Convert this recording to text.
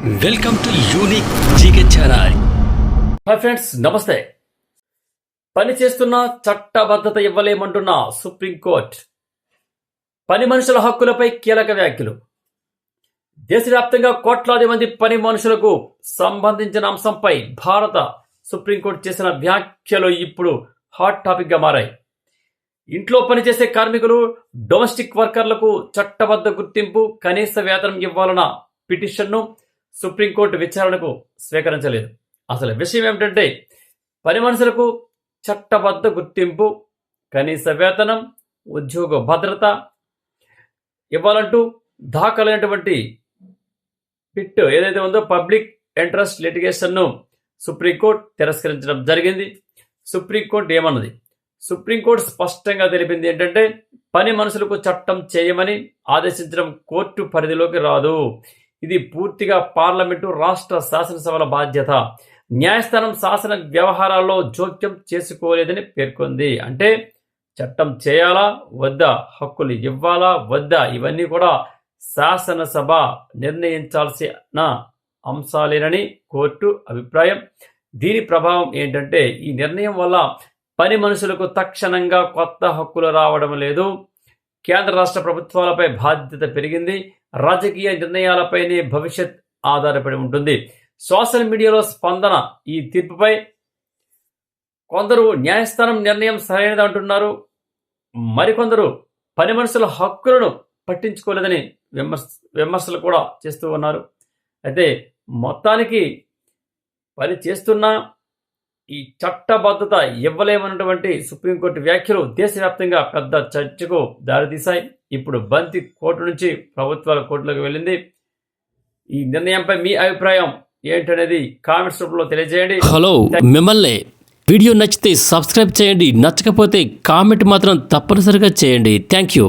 Welcome to unique GK channel hi friends నమస్తే. పని చేస్తున్న చట్టబద్ధత ఇవ్వలేమంటున్న సుప్రీంకోర్టు పని మనుషుల హక్కులపై కీలక వ్యాఖ్యలు. దేశవ్యాప్తంగా కోట్లాది మంది పని మనుషులకు సంబంధించిన అంశంపై భారత సుప్రీంకోర్టు చేసిన వ్యాఖ్యలు ఇప్పుడు హాట్ టాపిక్గా మారాయి. ఇంట్లో పనిచేసే కార్మికులు డొమెస్టిక్ వర్కర్లకు చట్టబద్ధ గుర్తింపు కనీస వేతనం ఇవ్వాలన్న పిటిషన్ను సుప్రీంకోర్టు విచారణకు స్వీకరించలేదు. అసలు విషయం ఏమిటంటే పని మనుషులకు చట్టబద్ధ గుర్తింపు కనీస వేతనం ఉద్యోగ భద్రత ఇవ్వాలంటూ దాఖలైనటువంటి పిట్ ఏదైతే ఉందో పబ్లిక్ ఇంట్రెస్ట్ లిటిగేషన్ను సుప్రీంకోర్టు తిరస్కరించడం జరిగింది. సుప్రీంకోర్టు ఏమన్నది? సుప్రీంకోర్టు స్పష్టంగా తెలిపింది ఏంటంటే పని మనుషులకు చట్టం చేయమని ఆదేశించడం కోర్టు పరిధిలోకి రాదు. ఇది పూర్తిగా పార్లమెంటు రాష్ట్ర శాసనసభల బాధ్యత. న్యాయస్థానం శాసన వ్యవహారాల్లో జోక్యం చేసుకోలేదని పేర్కొంది. అంటే చట్టం చేయాలా వద్దా హక్కులు ఇవ్వాలా వద్దా ఇవన్నీ కూడా శాసనసభ నిర్ణయించాల్సిన అంశాలేనని కోర్టు అభిప్రాయం. దీని ప్రభావం ఏంటంటే ఈ నిర్ణయం వల్ల పని మనుషులకు తక్షణంగా కొత్త హక్కులు రావడం లేదు. కేంద్ర రాష్ట్ర ప్రభుత్వాలపై బాధ్యత పెరిగింది. రాజకీయ నిర్ణయాలపైనే భవిష్యత్ ఆధారపడి ఉంటుంది. సోషల్ మీడియాలో స్పందన ఈ తీర్పుపై కొందరు న్యాయస్థానం నిర్ణయం సరైనది అంటున్నారు. మరికొందరు పని మనుషుల హక్కులను పట్టించుకోలేదని విమర్శ విమర్శలు కూడా చేస్తూ ఉన్నారు. అయితే మొత్తానికి పని చేస్తున్న ఈ చట్టబద్ధత ఇవ్వలేమన్నటువంటి సుప్రీంకోర్టు వ్యాఖ్యలు దేశవ్యాప్తంగా పెద్ద చర్చకు దారితీశాయి. ఇప్పుడు బంతి కోర్టు నుంచి ప్రభుత్వాల కోర్టులోకి వెళ్ళింది. ఈ నిర్ణయంపై మీ అభిప్రాయం ఏంటనేది కామెంట్స్ రూపంలో తెలియజేయండి. హలో మిమ్మల్ని వీడియో నచ్చితే సబ్స్క్రైబ్ చేయండి. నచ్చకపోతే కామెంట్ మాత్రం తప్పనిసరిగా చేయండి. Thank you.